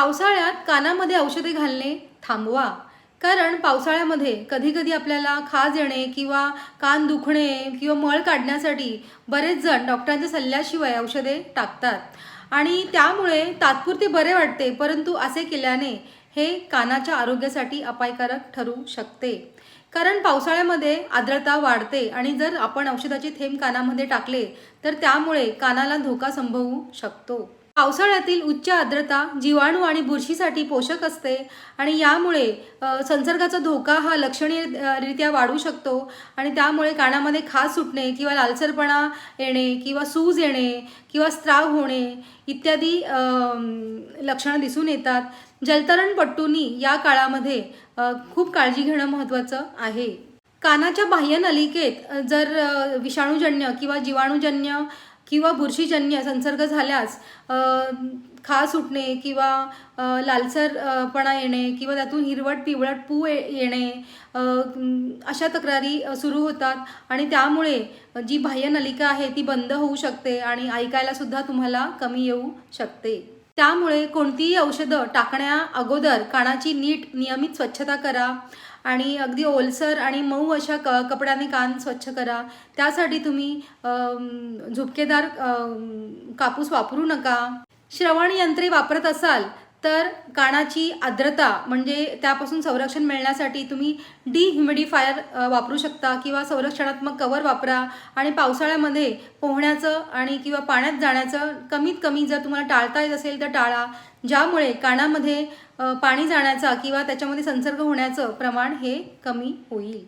पावसाळ्यात कानामध्ये औषधे घालणे थांबवा. कारण पावसाळ्यामध्ये कधीकधी आपल्याला खाज येणे किंवा कान दुखणे किंवा मळ काढण्यासाठी बरेच जण डॉक्टरांच्या सल्ल्याशिवाय औषधे टाकतात. आणि त्यामुळे तात्पुरते बरे वाटते परंतु असे केल्याने हे कानाच्या आरोग्यासाठी अपायकारक ठरू शकते. कारण पावसाळ्यामध्ये आर्द्रता वाढते आणि जर आपण औषधाचे थेंब कानामध्ये टाकले तर त्यामुळे कानाला धोका संभवू शकतो. पावसाळ्यातील उच्च आर्द्रता जीवाणू आणि बुरशीसाठी पोषक असते आणि यामुळे संसर्गाचा धोका हा लक्षणीयरित्या वाढू शकतो आणि त्यामुळे कानामध्ये खाज सुटणे किंवा लालसरपणा येणे किंवा सूज येणे किंवा स्त्राव होणे इत्यादी लक्षणं दिसून येतात. जलतरणपट्टूंनी या काळामध्ये खूप काळजी घेणं महत्त्वाचं आहे. कानाच्या बाह्य नलिकेत जर विषाणूजन्य किंवा जीवाणूजन्य किंवा बुरशीजन्य संसर्ग झाल्यास खास सुटणे किंवा लालसरपणा येणे किंवा त्यातून हिरवट पिवळट पू येणे अशा तक्रारी सुरू होतात. आणि त्यामुळे जी बाह्य नलिका आहे ती बंद होऊ शकते आणि ऐकायलासुद्धा तुम्हाला कमी येऊ शकते. त्यामुळे कोणतीही औषधं टाकण्या अगोदर कानाची नीट नियमित स्वच्छता करा आणि अगदी ओलसर आणि मऊ अशा क कपड्याने कान स्वच्छ करा. त्यासाठी तुम्ही झुपकेदार कापूस वापरू नका. श्रवण यंत्रे वापरत असाल तर कानाची आर्द्रता म्हणजे त्यापासून संरक्षण मिळण्यासाठी तुम्ही डिह्युमिडिफायर वापरू शकता किंवा संरक्षणात्मक कवर वापरा आणि पावसाळ्यामध्ये पोहण्याचं आणि किंवा पाण्यात जाण्याचं कमीत कमी जर तुम्हाला टाळता येत असेल तर टाळा ज्यामुळे कानामध्ये पाणी जाण्याचा किंवा त्याच्यामध्ये संसर्ग होण्याचं प्रमाण हे कमी होईल.